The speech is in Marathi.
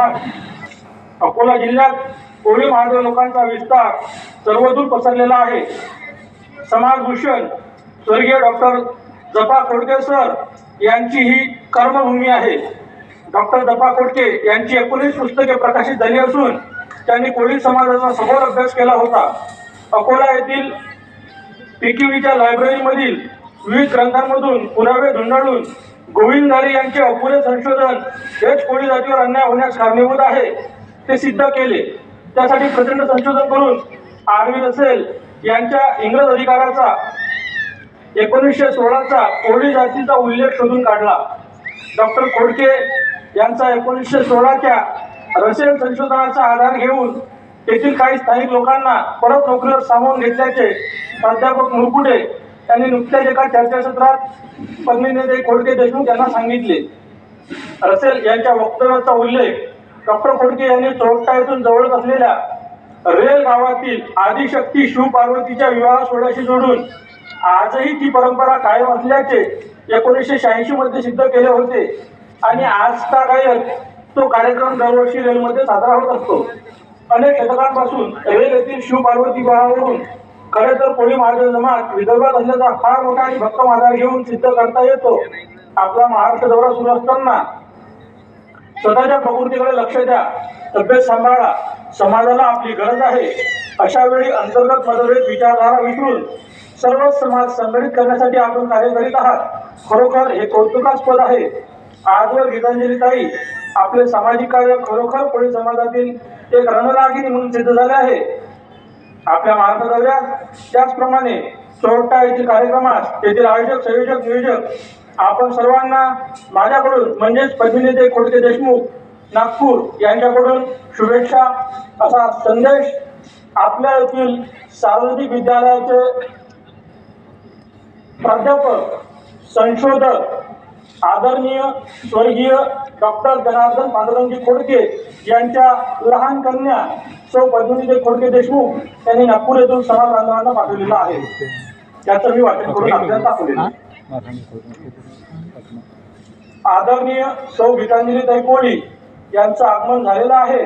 आहात. अकोला जिल्ह्यात कोळी महादेव लोकांचा विस्तार सर्वदूर पसरलेला आहे. समाजभूषण स्वर्गीय डॉक्टर जपा खोडके सर यांची ही कर्मभूमी आहे. डॉक्टर दपा खोडके यांची एकोणीस पुस्तके प्रकाशित झाली असून त्यांनी कोळी समाजाचा सखोल अभ्यास केला होता. अकोला येथील पीकीवीच्या लायब्ररीमधील विविध ग्रंथांमधून पुरावे धुंडाळून गोविंद धारे यांचे अपुरे संशोधन हेच कोळी जातीवर अन्याय होण्यास कारणीभूत आहे ते सिद्ध केले. त्यासाठी प्रचंड संशोधन करून आरवी रसेल यांच्या इंग्रज अधिकाराचा एकोणीसशे सोळाचा कोळी जातीचा उल्लेख शोधून काढला. डॉक्टर खोडके यांचा एकोणीसशे सोळाच्या रसेल संशोधनाचा आधार घेऊन तेथील काही स्थानिक लोकांना परत नोकरीवर सामावून घेतल्याचे प्राध्यापक मुरकुटे त्यांनी नुकत्याच एका चर्चासत्रात पद्मिनीते खोडके देशमुख यांना सांगितले. रसेल यांच्या वक्तव्याचा उल्लेख डॉक्टर खोडके यांनी चोरटा येथून जवळच असलेल्या रेल गावातील आदिशक्ती शिव पार्वतीच्या विवाह सोहळ्याशी जोडून आजही ती परंपरा कायम असल्याचे एकोणीसशे शहाऐंशी मध्ये सिद्ध केले होते. आणि आज का गायक तो कार्यक्रम दरवर्षी रेलमध्ये साजरा होत असतो. अनेक शतकांपासून रेल येथील शिव पार्वती विवाहावरून खरे तर कोळी महाराज जमात विदर्भात असल्याचा फार मोठा आणि भक्कम आधार घेऊन सिद्ध करता येतो. आपला महाराष्ट्र दौरा सुरू असताना स्वतःच्या प्रकृतीकडे लक्ष द्या. तब्येत सांभाळा. समाजाला आपली गरज आहे. अशा वेळी अंतर्गत मतभेद विचारधारा विसरून सर्व समाज संघटित करण्यासाठी आपण कार्य करीत आहात. खरोखर हे कौतुकास्पद आहे. आजवर गीतांजलीताई आपले सामाजिक कार्य खरोखर कोळी समाजातील एक रणरागिणी म्हणून सिद्ध झाले आहे आपल्या महाराष्ट्र दौऱ्यात त्याचप्रमाणे चोरटा येथील कार्यक्रमात येथील आयोजक संयोजक नियोजक आपण सर्वांना माझ्याकडून म्हणजेच पद्मिनीते खोडके देशमुख नागपूर यांच्याकडून शुभेच्छा असा संदेश आपल्या येथील सार्वजनिक विद्यालयाचे प्राध्यापक संशोधक आदरणीय स्वर्गीय डॉक्टर जनार्दन पांडुरंगी खोडके यांच्या लहान कन्या सौ पद्मिनीते खोडके देशमुख यांनी नागपूर येथून समाज बांधवांना पाठवलेला आहे. त्याचं मी वाटण करून आपल्याला दाखवलेलं आहे. आदरणीय सौ गीतांजली कोळी यांचं आगमन झालेलं आहे.